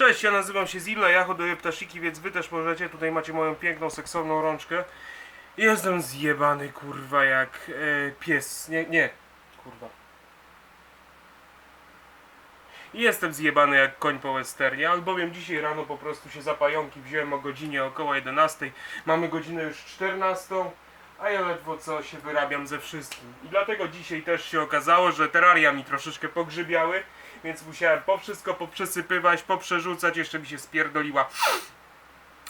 Cześć, ja nazywam się Zilla, ja hoduję ptasiki, więc wy też możecie. Tutaj macie moją piękną, seksowną rączkę. Jestem zjebany, kurwa, jak e, pies. Nie, nie, kurwa. Jestem zjebany jak koń po westernie, albowiem dzisiaj rano po prostu się za pająki wziąłem o godzinie około 11. Mamy godzinę już 14, a ja ledwo co się wyrabiam ze wszystkim. I dlatego dzisiaj też się okazało, że teraria mi troszeczkę pogrzybiały, więc musiałem po wszystko poprzesypywać, poprzerzucać, jeszcze mi się spierdoliła.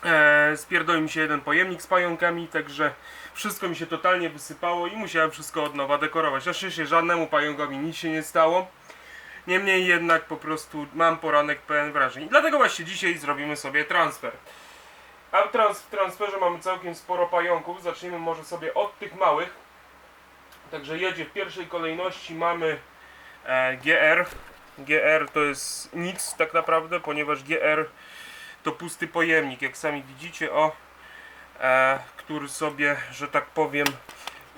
Eee, spierdolił mi się jeden pojemnik z pająkami, także wszystko mi się totalnie wysypało i musiałem wszystko od nowa dekorować. Na szczęście żadnemu pająkowi nic się nie stało. Niemniej jednak po prostu mam poranek pełen wrażeń. Dlatego właśnie dzisiaj zrobimy sobie transfer. A w, trans w transferze mamy całkiem sporo pająków. Zacznijmy może sobie od tych małych. Także jedzie w pierwszej kolejności mamy e, GR. GR to jest nic tak naprawdę, ponieważ GR to pusty pojemnik, jak sami widzicie, o, e, który sobie, że tak powiem,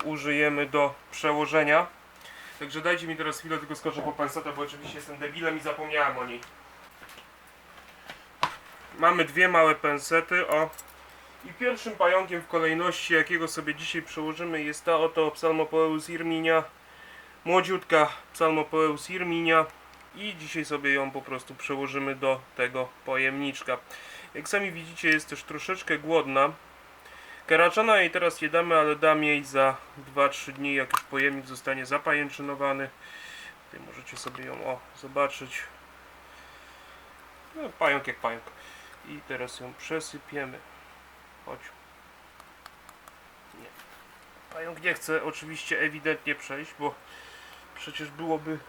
użyjemy do przełożenia. Także dajcie mi teraz chwilę, tylko skoczę po pensetę, bo oczywiście jestem debilem i zapomniałem o niej. Mamy dwie małe pensety, o. I pierwszym pająkiem w kolejności, jakiego sobie dzisiaj przełożymy, jest ta oto Psalmopoeus irminia. Młodziutka Psalmopoeus irminia. I dzisiaj sobie ją po prostu przełożymy do tego pojemniczka. Jak sami widzicie, jest też troszeczkę głodna. Karaczana jej teraz nie damy, ale dam jej za 2-3 dni, jak już pojemnik zostanie zapajęczynowany. Tutaj możecie sobie ją o, zobaczyć. No, pająk jak pająk. I teraz ją przesypiemy. Chodź. Nie. Pająk nie chce oczywiście ewidentnie przejść, bo przecież byłoby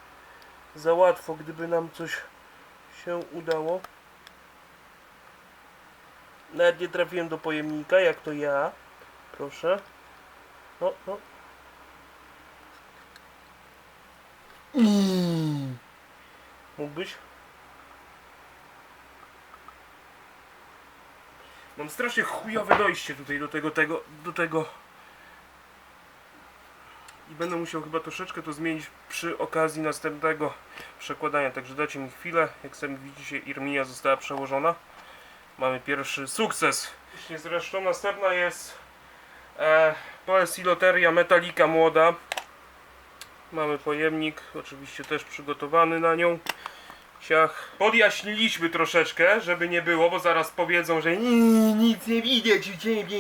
za łatwo, gdyby nam coś się udało. Nawet nie trafiłem do pojemnika, jak to ja. Proszę. No, no. Mógłbyś? Mam strasznie chujowe dojście tutaj do tego, tego, do tego. Będę musiał chyba troszeczkę to zmienić przy okazji następnego przekładania. Także dajcie mi chwilę. Jak sami widzicie, Irminia została przełożona. Mamy pierwszy sukces. Zresztą następna jest e, to jest iloteria metalika młoda. Mamy pojemnik, oczywiście też przygotowany na nią. Ciach. Podjaśniliśmy troszeczkę, żeby nie było, bo zaraz powiedzą, że "Nie, nic nie widać u ciebie.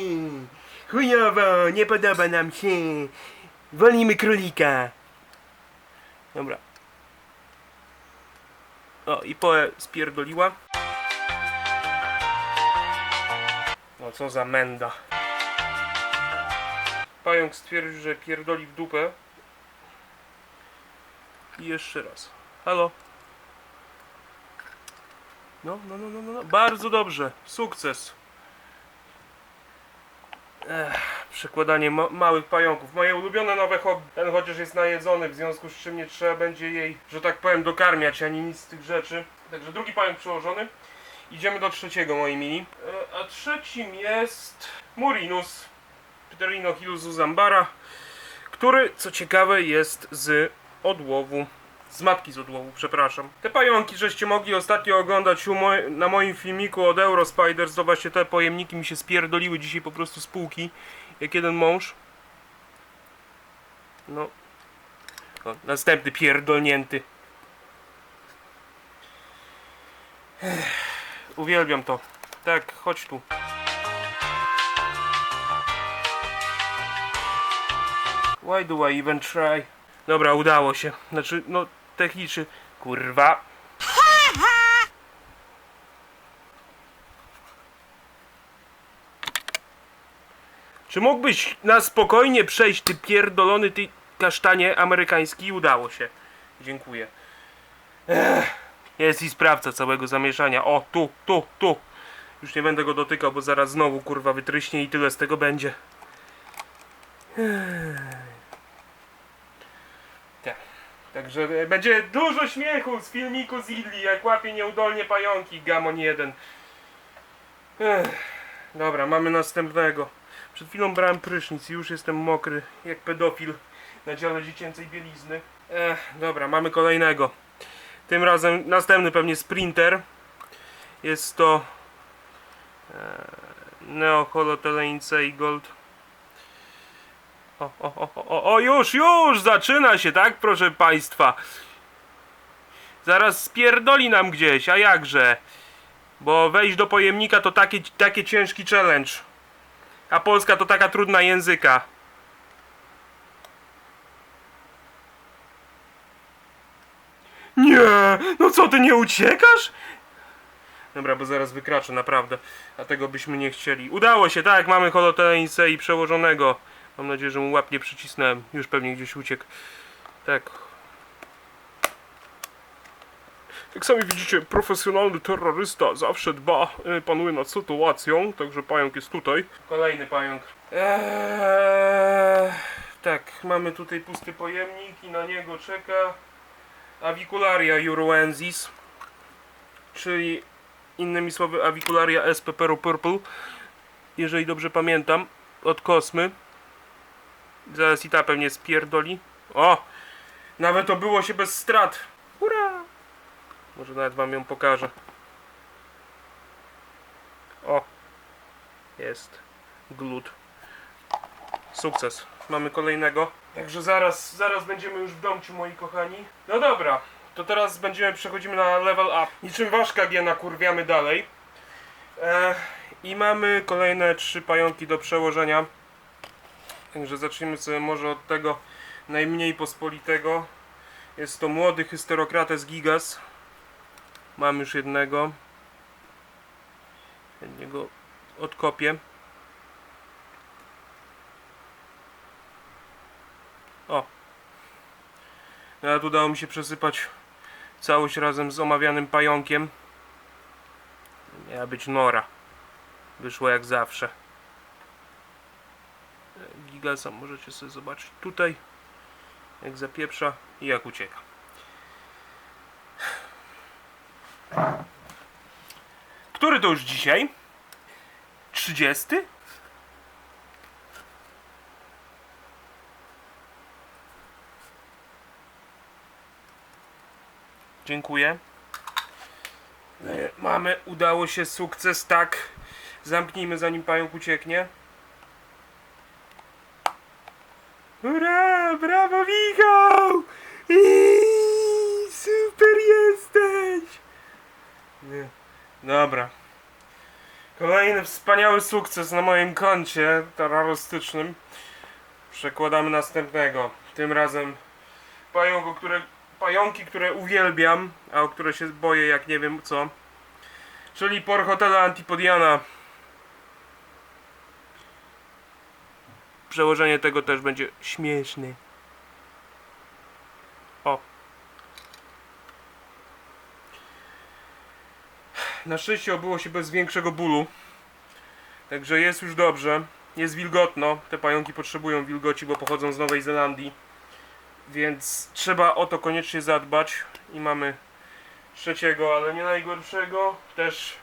Chujowo, nie podoba nam się. Wolimy królika. Dobra. O, i poe spierdoliła. No co za menda. Pająk stwierdził, że pierdoli w dupę. I jeszcze raz. Halo? No, no, no, no, no, no. Bardzo dobrze. Sukces. Ech, przekładanie ma małych pająków. Moje ulubione nowe hobby. Ten chociaż jest najedzony, w związku z czym nie trzeba będzie jej, że tak powiem, dokarmiać ani nic z tych rzeczy. Także drugi pająk przełożony. Idziemy do trzeciego, moi mili. E, A trzecim jest Murinus. Pterino Hilus Zambara, który, co ciekawe, jest z odłowu. Z matki z odłowu, przepraszam. Te pająki, żeście mogli ostatnio oglądać moj- na moim filmiku od Eurospiders, właśnie te pojemniki mi się spierdoliły dzisiaj po prostu z półki, jak jeden mąż. No. O, następny pierdolnięty. Ech, uwielbiam to. Tak, chodź tu. Why do I even try? Dobra, udało się. Znaczy, no, technicznie. Kurwa. Czy mógłbyś na spokojnie przejść, ty pierdolony, ty kasztanie amerykański? Udało się. Dziękuję. Ech, jest i sprawca całego zamieszania. O, tu, tu, tu. Już nie będę go dotykał, bo zaraz znowu kurwa wytryśnie i tyle z tego będzie. Tak. Także e, będzie dużo śmiechu z filmiku z Illi, jak łapie nieudolnie pająki, Gamon 1. Ech. Dobra, mamy następnego. Przed chwilą brałem prysznic i już jestem mokry, jak pedofil na dziale dziecięcej bielizny. Ech, dobra, mamy kolejnego. Tym razem następny pewnie sprinter. Jest to e, Neo Holoteleńce i Gold. O, o, o, o, o, już, już! Zaczyna się, tak, proszę Państwa? Zaraz spierdoli nam gdzieś, a jakże? Bo wejść do pojemnika to taki, taki ciężki challenge. A Polska to taka trudna języka. Nie! No co, ty nie uciekasz? Dobra, bo zaraz wykraczę, naprawdę. A tego byśmy nie chcieli. Udało się, tak, mamy holoteńce i przełożonego. Mam nadzieję, że mu łap nie przycisnąłem. Już pewnie gdzieś uciekł. Tak. Jak sami widzicie, profesjonalny terrorysta zawsze dba, y, panuje nad sytuacją, także pająk jest tutaj. Kolejny pająk. Eee, tak, mamy tutaj pusty pojemnik i na niego czeka Avicularia uruensis, czyli innymi słowy Avicularia sp. purple, jeżeli dobrze pamiętam, od Kosmy. Zaraz i ta pewnie spierdoli. O! Nawet obyło się bez strat. Może nawet wam ją pokażę. O! Jest. Glut. Sukces. Mamy kolejnego. Także zaraz, zaraz będziemy już w domciu, moi kochani. No dobra, to teraz będziemy, przechodzimy na level up. Niczym ważka G nakurwiamy dalej. E, I mamy kolejne trzy pająki do przełożenia. Także zacznijmy sobie może od tego najmniej pospolitego. Jest to młody Hysterokrates gigas. Mam już jednego. Chętnie go odkopię. O. Nawet udało mi się przesypać całość razem z omawianym pająkiem. Miała być nora. Wyszło jak zawsze. Gigasa możecie sobie zobaczyć tutaj. Jak zapieprza i jak ucieka. Który to już dzisiaj? 30? Dziękuję. E, Mamy, udało się, sukces, tak. Zamknijmy zanim pająk ucieknie. Hurra, brawo Michał! Iii, super jesteś! Nie. Dobra. Kolejny wspaniały sukces na moim koncie terrorystycznym. Przekładamy następnego. Tym razem pająk, które, pająki, które uwielbiam, a o które się boję jak nie wiem co. Czyli Porhotela Antipodiana. Przełożenie tego też będzie śmieszne. Na szczęście obyło się bez większego bólu. Także jest już dobrze. Jest wilgotno. Te pająki potrzebują wilgoci, bo pochodzą z Nowej Zelandii. Więc trzeba o to koniecznie zadbać. I mamy trzeciego, ale nie najgorszego. Też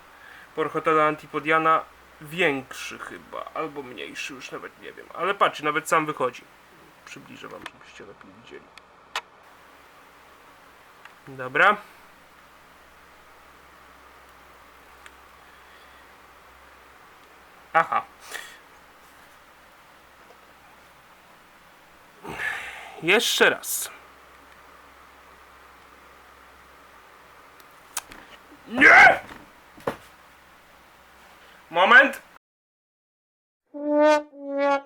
Porhotela Antipodiana. Większy chyba, albo mniejszy, już nawet nie wiem. Ale patrzcie, nawet sam wychodzi. Przybliżę wam, żebyście lepiej widzieli. Dobra. Aha. Jeszcze raz. Nie! Moment. Nie, nie,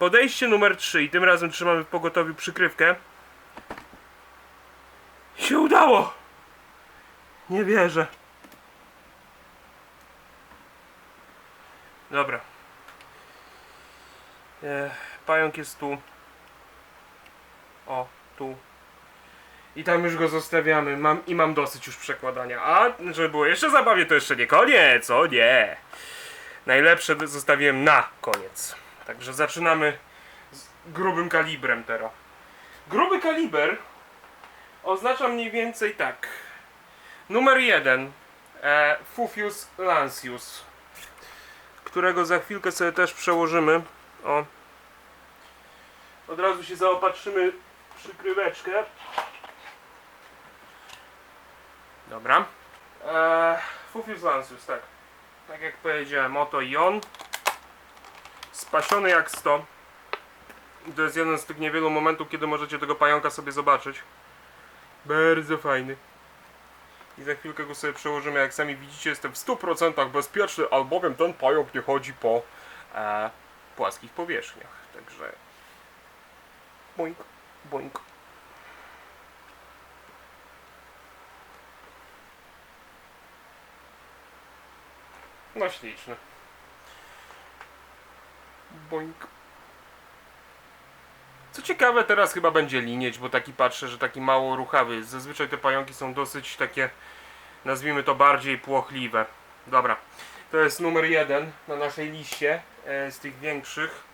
Podejście numer 3 i tym razem trzymamy w pogotowiu przykrywkę. Się udało! Nie wierzę. Dobra. E, pająk jest tu. O, tu. I tam już go zostawiamy. Mam, I mam dosyć już przekładania. A, żeby było jeszcze zabawie, to jeszcze nie koniec. O nie. Najlepsze zostawiłem na koniec. Także zaczynamy z grubym kalibrem teraz. Gruby kaliber oznacza mniej więcej tak. Numer jeden. E, Fufius Lancius. Którego za chwilkę sobie też przełożymy. O. Od razu się zaopatrzymy w przykryweczkę. Dobra. E, Fufius Lancius, tak. Tak jak powiedziałem, oto i on. Spasiony jak 100. I To jest jeden z tych niewielu momentów, kiedy możecie tego pająka sobie zobaczyć. Bardzo fajny. I za chwilkę go sobie przełożymy. Jak sami widzicie, jestem w 100% bezpieczny, albowiem ten pająk nie chodzi po e, płaskich powierzchniach. Także. Boink, boink. No śliczny. Boink. Co ciekawe, teraz chyba będzie linieć, bo taki patrzę, że taki mało ruchawy. Zazwyczaj te pająki są dosyć takie, nazwijmy to bardziej płochliwe. Dobra, to jest numer jeden na naszej liście e, z tych większych.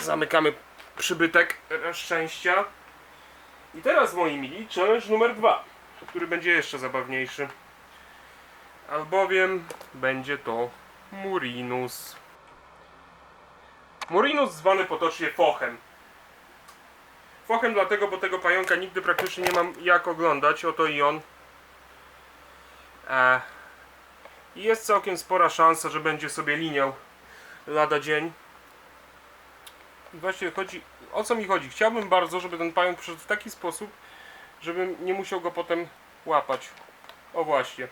Zamykamy przybytek szczęścia. I teraz, moi mili, challenge numer dwa, który będzie jeszcze zabawniejszy. Albowiem będzie to Murinus. Murinus zwany potocznie Fochem. Fochem dlatego, bo tego pająka nigdy praktycznie nie mam jak oglądać. Oto i on. E, jest całkiem spora szansa, że będzie sobie liniał lada dzień. I właśnie chodzi, o co mi chodzi? Chciałbym bardzo, żeby ten pająk przyszedł w taki sposób, żebym nie musiał go potem łapać. O właśnie.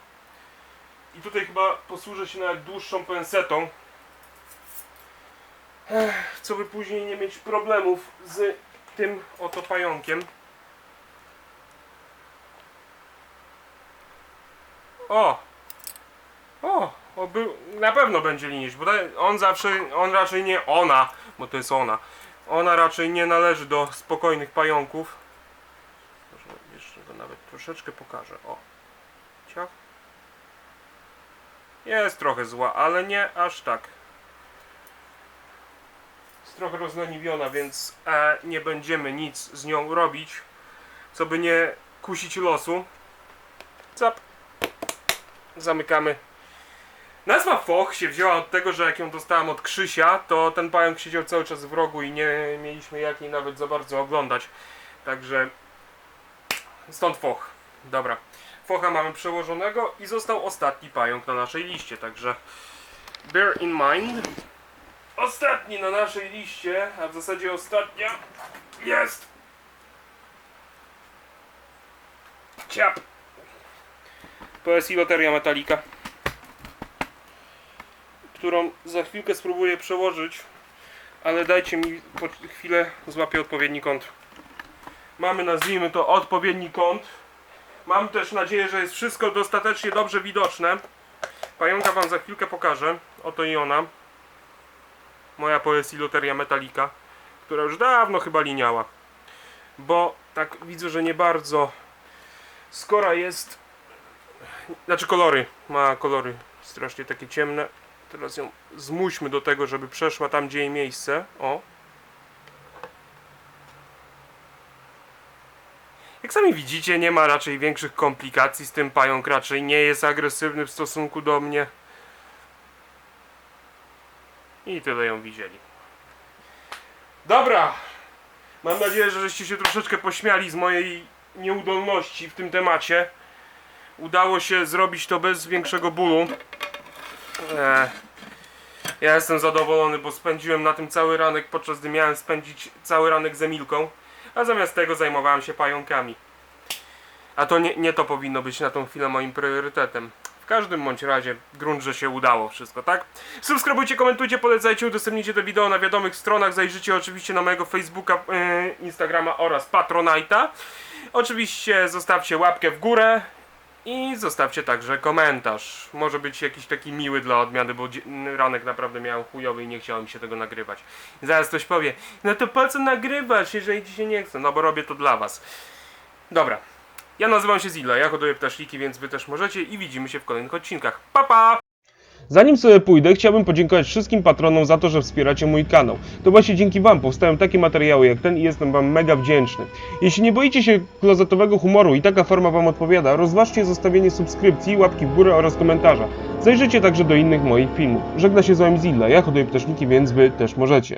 I tutaj chyba posłużę się nawet dłuższą pensetą, co by później nie mieć problemów z tym oto pająkiem. O! O! o był, na pewno będzie linieć, bo on zawsze, on raczej nie, ona, bo to jest ona. Ona raczej nie należy do spokojnych pająków. Może jeszcze go nawet troszeczkę pokażę. O. Ciach. Jest trochę zła, ale nie aż tak. Jest trochę roznaniwiona, więc e, nie będziemy nic z nią robić, co by nie kusić losu. Zap. Zamykamy. Nazwa Foch się wzięła od tego, że jak ją dostałem od Krzysia, to ten pająk siedział cały czas w rogu i nie mieliśmy jak jej nawet za bardzo oglądać. Także stąd Foch. Dobra. Focha mamy przełożonego i został ostatni pająk na naszej liście, także bear in mind. Ostatni na naszej liście, a w zasadzie ostatnia jest Ciap. PSI Loteria Metallica, którą za chwilkę spróbuję przełożyć, ale dajcie mi chwilę złapię odpowiedni kąt. Mamy, nazwijmy to, odpowiedni kąt. Mam też nadzieję, że jest wszystko dostatecznie dobrze widoczne. Pająka wam za chwilkę pokażę. Oto i ona. Moja PSI Loteria Metallica, która już dawno chyba liniała. Bo tak widzę, że nie bardzo skora jest. Znaczy kolory. Ma kolory strasznie takie ciemne. Teraz ją zmuśmy do tego, żeby przeszła tam, gdzie jej miejsce. O. Jak sami widzicie, nie ma raczej większych komplikacji z tym. Pająk raczej nie jest agresywny w stosunku do mnie. I tyle ją widzieli. Dobra. Mam nadzieję, że żeście się troszeczkę pośmiali z mojej nieudolności w tym temacie. Udało się zrobić to bez większego bólu. Eee, ja jestem zadowolony, bo spędziłem na tym cały ranek, podczas gdy miałem spędzić cały ranek z Emilką, a zamiast tego zajmowałem się pająkami. A to nie, nie to powinno być na tą chwilę moim priorytetem. W każdym bądź razie grunt, że się udało wszystko, tak? Subskrybujcie, komentujcie, polecajcie, udostępnijcie to wideo na wiadomych stronach, zajrzyjcie oczywiście na mojego Facebooka, yy, Instagrama oraz Patronite'a. Oczywiście zostawcie łapkę w górę i zostawcie także komentarz. Może być jakiś taki miły dla odmiany, bo ranek naprawdę miałem chujowy i nie chciałem mi się tego nagrywać. Zaraz ktoś powie, no to po co nagrywać, jeżeli ci się nie chce? No bo robię to dla was. Dobra. Ja nazywam się Zilla, ja hoduję ptaszliki, więc wy też możecie i widzimy się w kolejnych odcinkach. Pa pa! Zanim sobie pójdę, chciałbym podziękować wszystkim patronom za to, że wspieracie mój kanał. To właśnie dzięki Wam powstają takie materiały jak ten i jestem Wam mega wdzięczny. Jeśli nie boicie się klozetowego humoru i taka forma Wam odpowiada, rozważcie zostawienie subskrypcji, łapki w górę oraz komentarza. Zajrzyjcie także do innych moich filmów. Żegna się z Wami Zilla, ja hoduję ptaszniki, więc Wy też możecie.